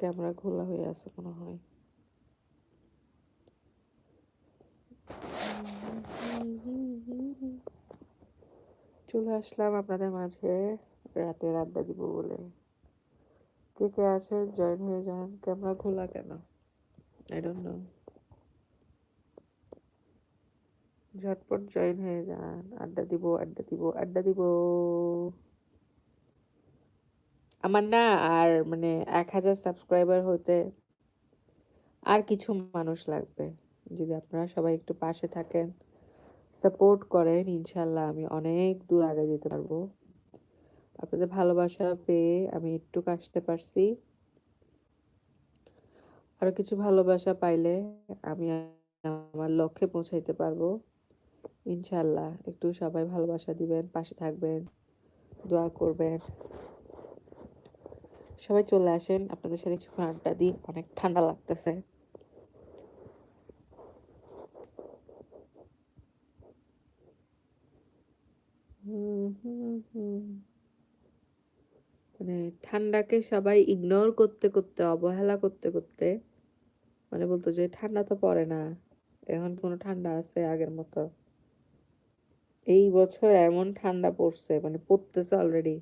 Camera খোলা হয়ে আছে মনে হয়। চলে আসলাম আপনাদের মাঝে রাতের আড্ডা দিব বলে। কে কে আছে জয়েন হয়ে যান। ক্যামেরা খোলা কেন? আই ডোন্ট নো ঝটপট জয়েন হয়ে যান। আড্ডা দিব আড্ডা দিব আড্ডা দিব। আমার না আর মানে এক হাজার সাবস্ক্রাইবার হতে আর কিছু মানুষ লাগবে। যদি আপনারা সবাই একটু পাশে থাকেন সাপোর্ট করেন, ইনশাল্লাহ আমি অনেক দূর আগে যেতে পারব। আপনাদের ভালোবাসা পেয়ে আমি একটু আসতে পারছি। আরও কিছু ভালোবাসা পাইলে আমি আমার লক্ষ্যে পৌঁছাইতে পারব। ইনশাল্লাহ একটু সবাই ভালোবাসা দিবেন, পাশে থাকবেন, দোয়া করবেন। সবাই চলে আসেন। আপনাদের সাথে কিছু আড্ডা দিই। অনেক ঠান্ডা লাগতেছে। মানে ঠান্ডাকে সবাই ইগনোর করতে করতে, অবহেলা করতে করতে মানে বলতো যে ঠান্ডা তো পড়ে না। এখন কোনো ঠান্ডা আছে আগের মতো। এই বছর এমন ঠান্ডা পড়ছে মানে পড়তেছে অলরেডি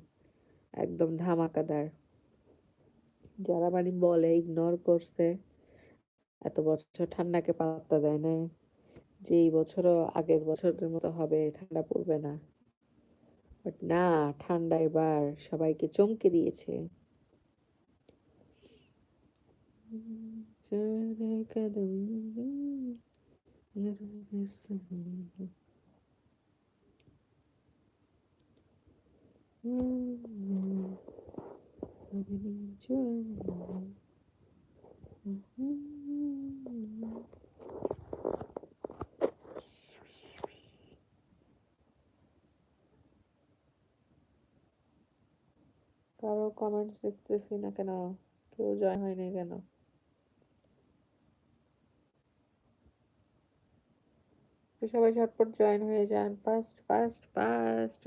একদম ধামাকাদার। যারা মানে বলে ইগনোর করছে। এত বছর ঠান্ডাকে পাত্তা দেয় না যে এই বছরও আগের বছরের মতো হবে, ঠান্ডা পড়বে না। বাট না, ঠান্ডা এবার সবাইকে চমকে দিয়েছে। কারও কমেন্টস দেখতেছি না কেন? কেউ জয়েন হয়নি কেন? সবাই ঝটপট জয়েন হয়ে যান। First first first